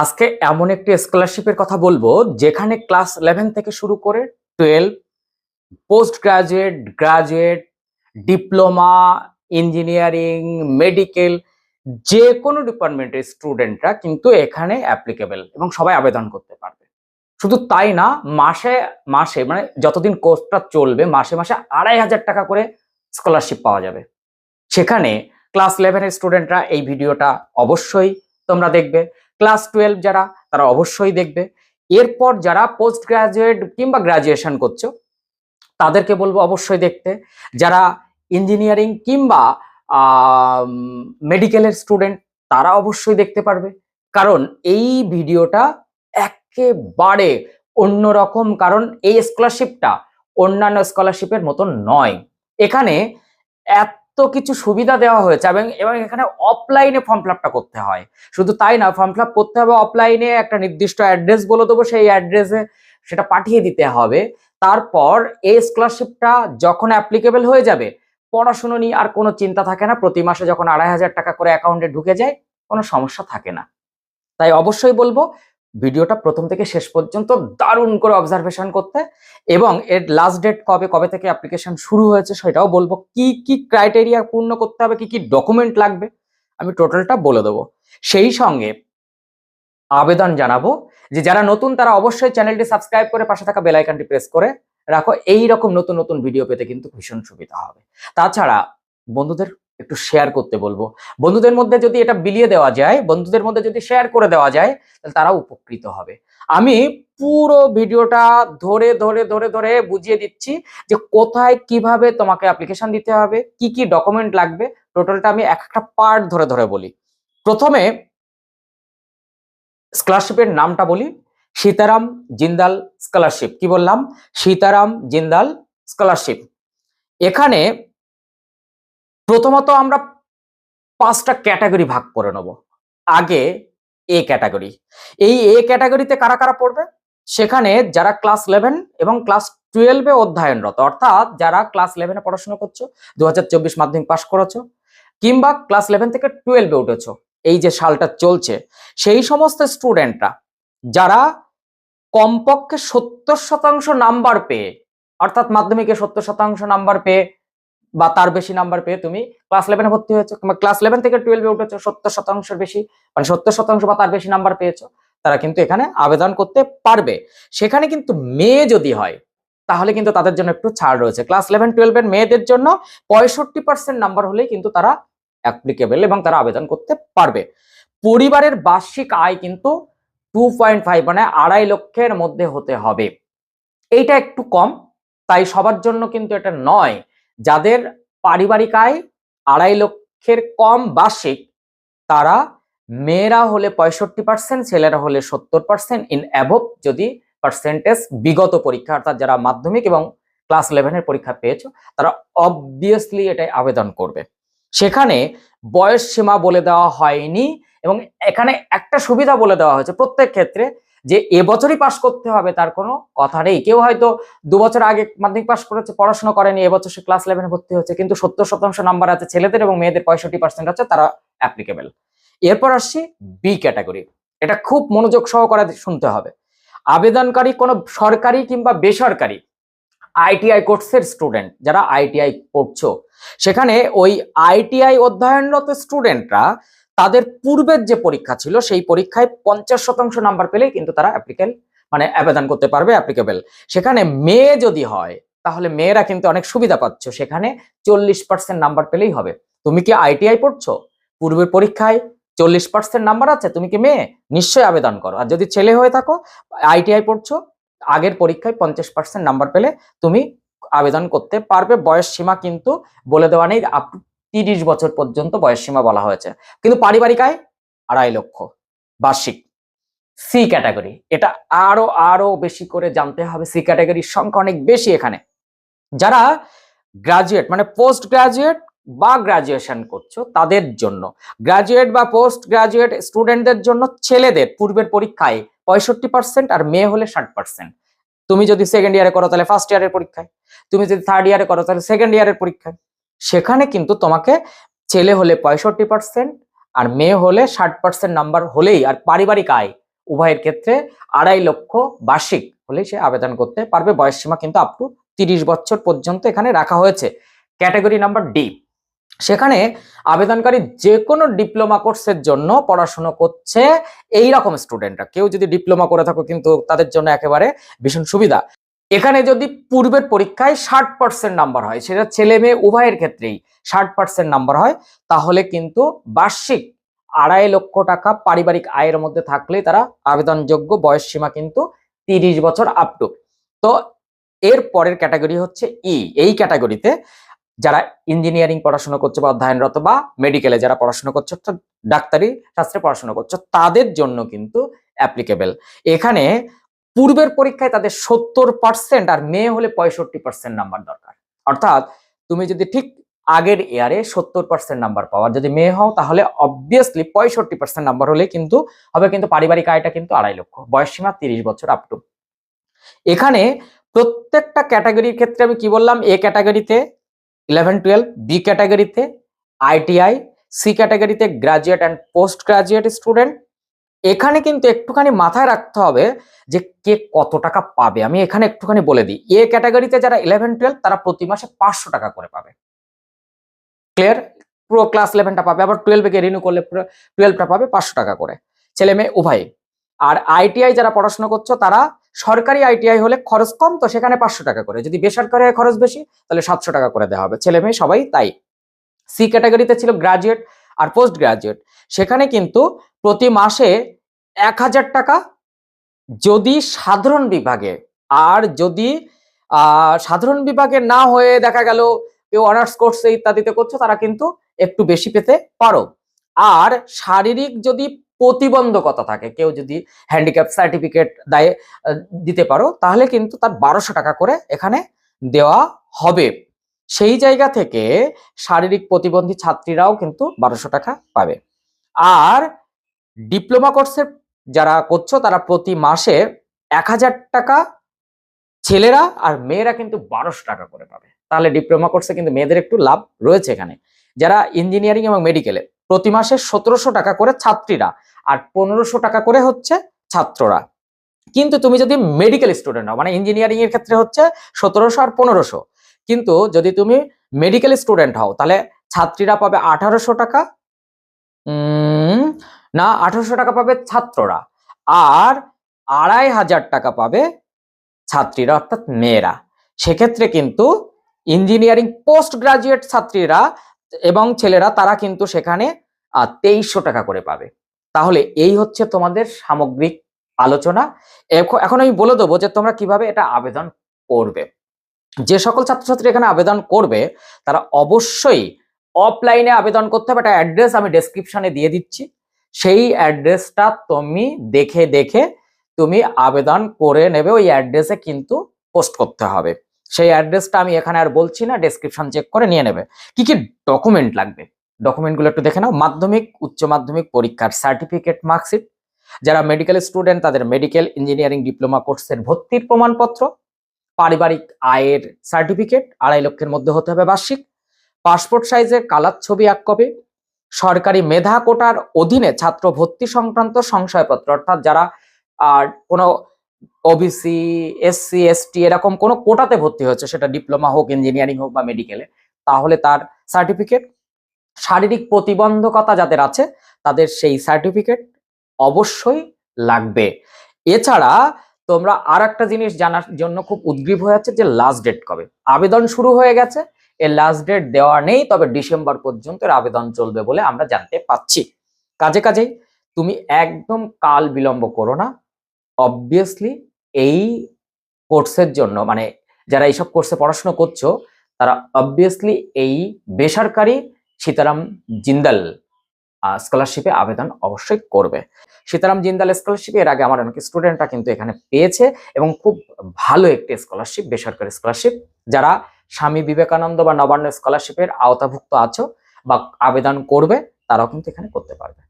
আজকে এমন একটি স্কলারশিপের কথা বলব, যেখানে ক্লাস ইলেভেন থেকে শুরু করে twelve post graduate graduate diploma engineering medical যে কোনো ডিপার্টমেন্টের স্টুডেন্টরা কিন্তু এখানে অ্যাপ্লিকেবল এবং সবাই আবেদন করতে পারবে। শুধু তাই না, মাসে মাসে মানে যতদিন কোর্সটা চলবে, মাসে মাসে আড়াই হাজার টাকা করে স্কলারশিপ পাওয়া যাবে। সেখানে ক্লাস ইলেভেনের স্টুডেন্টরা এই ভিডিওটা অবশ্যই তোমরা দেখবে। ক্লাস টুয়েলভ যারা, তারা অবশ্যই দেখবে। এরপর যারা পোস্ট গ্রাজুয়েট কিংবা গ্রাজুয়েশন করছ, তাদেরকে বলব অবশ্যই দেখতে। যারা ইঞ্জিনিয়ারিং কিংবা মেডিকেলের স্টুডেন্ট, তারা অবশ্যই দেখতে পারবে। কারণ এই ভিডিওটা একেবারে অন্যরকম, কারণ এই স্কলারশিপটা অন্যান্য স্কলারশিপের মতন নয়। এখানে এত কিছু সুবিধা দেওয়া হয়েছে এবং এবং এখানে অফলাইনে ফর্ম ফিল আপটা করতে হয়। শুধু তাই না ফর্ম ফিল আপ করতে হবে অফলাইনে একটা নির্দিষ্ট অ্যাড্রেস বলে দেবো, সেই অ্যাড্রেসে সেটা পাঠিয়ে দিতে হবে। তারপর এই স্কলারশিপটা যখন অ্যাপ্লিকেবল হয়ে যাবে, পড়াশুনো নিয়ে আর কোনো চিন্তা থাকে না। প্রতি মাসে যখন আড়াই হাজার টাকা করে অ্যাকাউন্টে ঢুকে যায়, কোনো সমস্যা থাকে না। তাই অবশ্যই বলব ভিডিওটা প্রথম থেকে শেষ পর্যন্ত দারুণ করে অবজারভেশন করতে এবং এর লাস্ট ডেট কবে কবে থেকে অ্যাপ্লিকেশন শুরু হয়েছে সেটাও বলব। কি কি ক্রাইটেরিয়া পূর্ণ করতে হবে, কি কি ডকুমেন্ট লাগবে, আমি টোটালটা বলে দেবো। সেই সঙ্গে আবেদন জানাব যে যারা নতুন, তারা অবশ্যই চ্যানেলটি সাবস্ক্রাইব করে পাশে থাকা বেল আইকনটি প্রেস করে রাখো। এই রকম নতুন নতুন ভিডিও পেতে কিন্তু ভীষণ সুবিধা হবে। তাছাড়া বন্ধুদের একটু শেয়ার করতে বলব। বন্ধুদের মধ্যে যদি এটা বিলিয়ে দেওয়া যায়, বন্ধুদের মধ্যে যদি শেয়ার করে দেওয়া যায়, তাহলে তারা উপকৃত হবে। আমি পুরো ভিডিওটা ধরে ধরে ধরে ধরে বুঝিয়ে দিচ্ছি যে কোথায় কীভাবে তোমাকে অ্যাপ্লিকেশন দিতে হবে, কি কি ডকুমেন্ট লাগবে। টোটালটা আমি এক একটা পার্ট ধরে ধরে বলি। প্রথমে স্কলারশিপের নামটা বলি। সীতারাম জিন্দাল স্কলারশিপ কি বললাম? সীতারাম জিন্দাল স্কলারশিপ এখানে প্রথমত আমরা পাঁচটা ক্যাটাগরি ভাগ করে নেব। আগে এ ক্যাটাগরি। এই এ ক্যাটাগরিতে কারা কারা পড়বে? সেখানে যারা ক্লাস ইলেভেন এবং ক্লাস টুয়েলভে অধ্যয়নরত, অর্থাৎ যারা ক্লাস ইলেভেনে পড়াশোনা করছ দু হাজার চব্বিশ মাধ্যমিক পাশ করেছ, কিংবা ক্লাস ইলেভেন থেকে টুয়েলভে উঠেছো, এই যে সালটা চলছে, সেই সমস্ত স্টুডেন্টরা যারা কমপক্ষে সত্তর শতাংশ নাম্বার পেয়ে, অর্থাৎ মাধ্যমিকে সত্তর শতাংশ নাম্বার পেয়ে বা তার বেশি নাম্বার পেয়ে তুমি ক্লাস ইলেভেনে ভর্তি হয়েছো কিংবা ক্লাস ইলেভেন থেকে টুয়েলভে উঠেছো, সত্তর শতাংশের বেশি মানে সত্তর শতাংশ বা তার বেশি নাম্বার পেয়েছ, তারা কিন্তু এখানে আবেদন করতে পারবে। সেখানে কিন্তু মেয়ে যদি হয়, তাহলে কিন্তু তাদের জন্য একটু ছাড় রয়েছে। ক্লাস ইলেভেন টুয়েলভের মেয়েদের জন্য পঁয়ষট্টি পার্সেন্ট নাম্বার হলেই কিন্তু তারা অ্যাপ্লিকেবল এবং তারা আবেদন করতে পারবে। পরিবারের বার্ষিক আয় কিন্তু টু পয়েন্ট ফাইভ মানে আড়াই লক্ষের মধ্যে হতে হবে। এইটা একটু কম, তাই সবার জন্য কিন্তু এটা নয়। যাদের পারিবারিক আয় আড়াই লক্ষের কম বার্ষিক, তারা মেয়েরা হলে পঁয়ষট্টি পার্সেন্ট ছেলেরা হলে সত্তর পার্সেন্ট ইন অ্যাভব যদি পার্সেন্টেজ বিগত পরীক্ষা, অর্থাৎ যারা মাধ্যমিক এবং ক্লাস ইলেভেনের পরীক্ষা পেয়েছ, তারা অবভিয়াসলি এটাই আবেদন করবে। সেখানে বয়স সীমা বলে দেওয়া হয়নি এবং এখানে একটা সুবিধা বলে দেওয়া হয়েছে। প্রত্যেক ক্ষেত্রে যে এবছরই পাশ করতে হবে তার কোনো কথা নেই। কেউ হয়তো দু বছর আগে মাধ্যমিক পাশ করেছে, পড়াশোনা করেনি এবছর সে ক্লাস ইলেভেনে ভর্তি হচ্ছে কিন্তু সত্তর শতাংশ নাম্বার আছে ছেলেদের এবং মেয়েদের পঁয়ষট্টি পার্সেন্ট আছে তারা অ্যাপ্লিকেবল এরপর আসছি বি ক্যাটাগরি এটা খুব মনোযোগ সহকারে শুনতে হবে। আবেদনকারী কোনো সরকারি কিংবা বেসরকারি আইটিআই কোর্সের স্টুডেন্ট যারা আইটিআই পড়ছো, সেখানে ওই আইটিআই অধ্যয়নরত স্টুডেন্টরা তাদের পূর্বের যে পরীক্ষা ছিল, সেই পরীক্ষায় পঞ্চাশ শতাংশ নাম্বার পেলেই কিন্তু তারা অ্যাপ্লিকেল মানে আবেদন করতে পারবে অ্যাপ্লিকেবল সেখানে মেয়ে যদি হয়, তাহলে মেয়েরা কিন্তু অনেক সুবিধা পাচ্ছ। সেখানে চল্লিশ পার্সেন্ট নাম্বার পেলেই হবে। তুমি কি আইটিআই পড়ছো? পূর্বের পরীক্ষায় চল্লিশ পার্সেন্ট নাম্বার আছে, তুমি কি মেয়ে? নিশ্চয়ই আবেদন করো। আর যদি ছেলে হয়ে থাকো আইটিআই পড়ছো, আগের পরীক্ষায় পঞ্চাশ পার্সেন্ট নাম্বার পেলে তুমি আবেদন করতে পারবে। বয়স সীমা কিন্তু বলে দেওয়া নেই আপ টু তিরিশ বছর পর্যন্ত বয়স সীমা বলা হয়েছে। কিন্তু পারিবারিক আয় আড়াই লক্ষ। বার্ষিক। সি ক্যাটাগরি এটা আরও আরও বেশি করে জানতে হবে। সি ক্যাটাগরির সংখ্যা অনেক বেশি এখানে। যারা গ্রাজুয়েট মানে পোস্ট গ্রাজুয়েট বা গ্রাজুয়েশন করছ, তাদের জন্য। গ্রাজুয়েট বা পোস্ট গ্রাজুয়েট স্টুডেন্টদের জন্য ছেলেদের পূর্বের পরীক্ষায় পঁয়ষট্টি পার্সেন্ট আর মেয়ে হলে ষাট পার্সেন্ট তুমি যদি সেকেন্ড ইয়ারে করো, তাহলে ফার্স্ট ইয়ারের পরীক্ষায়। তুমি যদি থার্ড ইয়ারে করো, তাহলে সেকেন্ড ইয়ারের পরীক্ষায়। সেখানে কিন্তু তোমাকে ছেলে হলে পঁয়ষট্টি পার্সেন্ট আর মেয়ে হলে ষাট পার্সেন্ট নাম্বার হলেই আর পারিবারিক আয় উভয়ের ক্ষেত্রে আড়াই লক্ষ বার্ষিক হলে সে আবেদন করতে পারবে। বয়স সীমা কিন্তু আপ টু তিরিশ বছর পর্যন্ত এখানে রাখা হয়েছে। ক্যাটাগরি নাম্বার ডি সেখানে আবেদনকারী যে কোনো ডিপ্লোমা কোর্সের জন্য পড়াশোনা করছে এই রকম স্টুডেন্টরা কেউ যদি ডিপ্লোমা করে থাকো কিন্তু তাদের জন্য একেবারে ভীষণ সুবিধা। এখানে যদি পূর্বের পরীক্ষায় ষাট পার্সেন্ট নাম্বার হয়, সেটা ছেলে মেয়ে উভয়ের ক্ষেত্রেই ষাট পার্সেন্ট নাম্বার হয়, তাহলে কিন্তু বার্ষিক আড়াই লক্ষ টাকা পারিবারিক আয়ের মধ্যে থাকলেই তারা আবেদনযোগ্য বয়স সীমা কিন্তু তিরিশ বছর আপ টু তো এর পরের ক্যাটাগরি হচ্ছে ই এই ক্যাটাগরিতে যারা ইঞ্জিনিয়ারিং পড়াশোনা করছে বা অধ্যয়নরত বা মেডিকেলে যারা পড়াশোনা করছে, অর্থাৎ ডাক্তারি শাস্ত্রে পড়াশোনা করছে, তাদের জন্য কিন্তু অ্যাপ্লিকেবল এখানে পূর্বের পরীক্ষায় তাদের সত্তর পার্সেন্ট আর মেয়ে হলে পঁয়ষট্টি পার্সেন্ট নাম্বার দরকার। অর্থাৎ তুমি যদি ঠিক আগের ইয়ারে সত্তর পার্সেন্ট নাম্বার পাওয়ার যদি মেয়ে হও, তাহলে অবভিয়াসলি পঁয়ষট্টি পার্সেন্ট নাম্বার হলে কিন্তু হবে কিন্তু পারিবারিক আয়টা কিন্তু আড়াই লক্ষ, বয়স সীমা তিরিশ বছর আপ টু এখানে প্রত্যেকটা ক্যাটাগরির ক্ষেত্রে আমি কি বললাম? এ ক্যাটাগরিতে ইলেভেন টুয়েলভ বি ক্যাটাগরিতে আইটিআই সি ক্যাটাগরিতে graduate and post graduate student এখানে কিন্তু একটুখানি মাথায় রাখতে হবে যে কে কত টাকা পাবে। আমি এখানে একটুখানি বলে দিই। এ ক্যাটাগরিতে যারা ইলেভেন টুয়েলভ তারা প্রতি মাসে পাঁচশো টাকা করে পাবে। ক্লিয়ার পুরো ক্লাস ইলেভেনটা পাবে। আবার টুয়েলভে কে রিনিউ করলে টুয়েলভটা পাবে পাঁচশো টাকা করে। ছেলে মেয়ে উভয় আর আইটিআই যারা পড়াশোনা করছ, তারা সরকারি আইটিআই হলে খরচ কম, তো সেখানে পাঁচশো টাকা করে। যদি বেসরকারি খরচ বেশি, তাহলে সাতশো টাকা করে দেওয়া হবে। ছেলে মেয়ে, সবাই তাই। সি ক্যাটাগরিতে ছিল গ্রাজুয়েট আর পোস্ট গ্রাজুয়েট সেখানে কিন্তু প্রতি মাসে এক হাজার টাকা যদি সাধারণ বিভাগে আর যদি সাধারণ বিভাগে না হয়ে দেখা গেল কেউ অনার্স কোর্সে ইত্যাদিতে করছ, তারা কিন্তু একটু বেশি পেতে পারো। আর শারীরিক যদি প্রতিবন্ধকতা থাকে, কেউ যদি হ্যান্ডিক্যাপ সার্টিফিকেট দায়ে দিতে পারো, তাহলে কিন্তু তার বারোশো টাকা করে এখানে দেওয়া হবে। সেই জায়গা থেকে শারীরিক প্রতিবন্ধী ছাত্রীরাও কিন্তু বারোশো টাকা পাবে। আর ডিপ্লোমা কোর্সের যারা করছ, তারা প্রতি মাসে এক হাজার টাকা ছেলেরা আর মেয়েরা কিন্তু বারোশো টাকা করে পাবে। তাহলে ডিপ্লোমা কোর্সে কিন্তু মেয়েদের একটু লাভ রয়েছে এখানে। যারা ইঞ্জিনিয়ারিং এবং মেডিকেলে, প্রতি মাসে সতেরোশো টাকা করে ছাত্রীরা আর পনেরোশো টাকা করে হচ্ছে ছাত্ররা। কিন্তু তুমি যদি মেডিকেল স্টুডেন্ট হও মানে ইঞ্জিনিয়ারিং এর ক্ষেত্রে হচ্ছে সতেরোশো আর পনেরোশো। কিন্তু যদি তুমি মেডিকেল স্টুডেন্ট হও, তাহলে ছাত্রীরা পাবে আঠারোশো টাকা না আঠারোশো টাকা পাবে ছাত্ররা, আর আড়াই হাজার টাকা পাবে ছাত্রীরা, অর্থাৎ মেয়েরা। সেক্ষেত্রে কিন্তু ইঞ্জিনিয়ারিং পোস্ট গ্রাজুয়েট ছাত্রীরা এবং ছেলেরা, তারা কিন্তু সেখানে তেইশশো টাকা করে পাবে। তাহলে এই হচ্ছে তোমাদের সামগ্রিক আলোচনা। এখন আমি বলে দেবো যে তোমরা কীভাবে এটা আবেদন করবে। যে সকল ছাত্রছাত্রী এখানে আবেদন করবে, তারা অবশ্যই অফলাইনে আবেদন করতে হবে। একটা অ্যাড্রেস আমি ডেসক্রিপশনে দিয়ে দিচ্ছি। সেই অ্যাড্রেসটা তুমি দেখে দেখে তুমি আবেদন করে নেবে। ওই অ্যাড্রেসে কিন্তু পোস্ট করতে হবে। সেই অ্যাড্রেসটা আমি এখানে আর বলছি না ডেসক্রিপশন চেক করে নিয়ে নেবে। কি কি ডকুমেন্ট লাগবে? ডকুমেন্টগুলো একটু দেখে নাও। মাধ্যমিক, উচ্চ মাধ্যমিক পরীক্ষার সার্টিফিকেট মার্কশিট যারা মেডিকেল স্টুডেন্ট তাদের মেডিকেল ইঞ্জিনিয়ারিং ডিপ্লোমা কোর্সের ভর্তির প্রমাণপত্র। পারিবারিক আয়ের সার্টিফিকেট আড়াই লক্ষের মধ্যে হতে হবে বার্ষিক। পাসপোর্ট সাইজের কালার ছবি এক কপি সরকারি মেধা কোটার অধীনে ছাত্র ভর্তি সংক্রান্ত সংশয়পত্র, অর্থাৎ যারা, আর কোনো ওবিসি এসসি এসটি এরকম কোনো কোটাতে ভর্তি হয়েছে, সেটা ডিপ্লোমা হোক, ইঞ্জিনিয়ারিং হোক বা মেডিকেলে তাহলে তার সার্টিফিকেট শারীরিক প্রতিবন্ধকতা যাদের আছে, তাদের সেই সার্টিফিকেট অবশ্যই লাগবে। এছাড়া তোমরা আর একটা জিনিস জানার জন্য খুব উদ্গ্রীব হয়ে আছে যে লাস্ট ডেট কবে? আবেদন শুরু হয়ে গেছে এর লাস্ট ডেট দেওয়া নেই, তবে ডিসেম্বর পর্যন্ত আবেদন চলবে বলে আমরা জানতে পাচ্ছি। কাজে কাজেই তুমি একদম কাল বিলম্ব করো না। অবভিয়াসলি এই কোর্সের জন্য মানে যারা এইসব কোর্সে পড়াশোনা করছ, তারা অবভিয়াসলি এই বেসরকারি সীতারাম জিন্দাল স্কলারশিপে আবেদন অবশ্যই করবে। সীতারাম জিন্দাল স্কলারশিপে এর আগে আমার অনেক স্টুডেন্টরা কিন্তু এখানে পেয়েছে এবং খুব ভালো একটি স্কলারশিপ বেসরকারি স্কলারশিপ যারা স্বামী বিবেকানন্দ বা নবান্ন স্কলারশিপের আওতাভুক্ত আছো বা আবেদন করবে, তারাও কিন্তু এখানে করতে পারবে।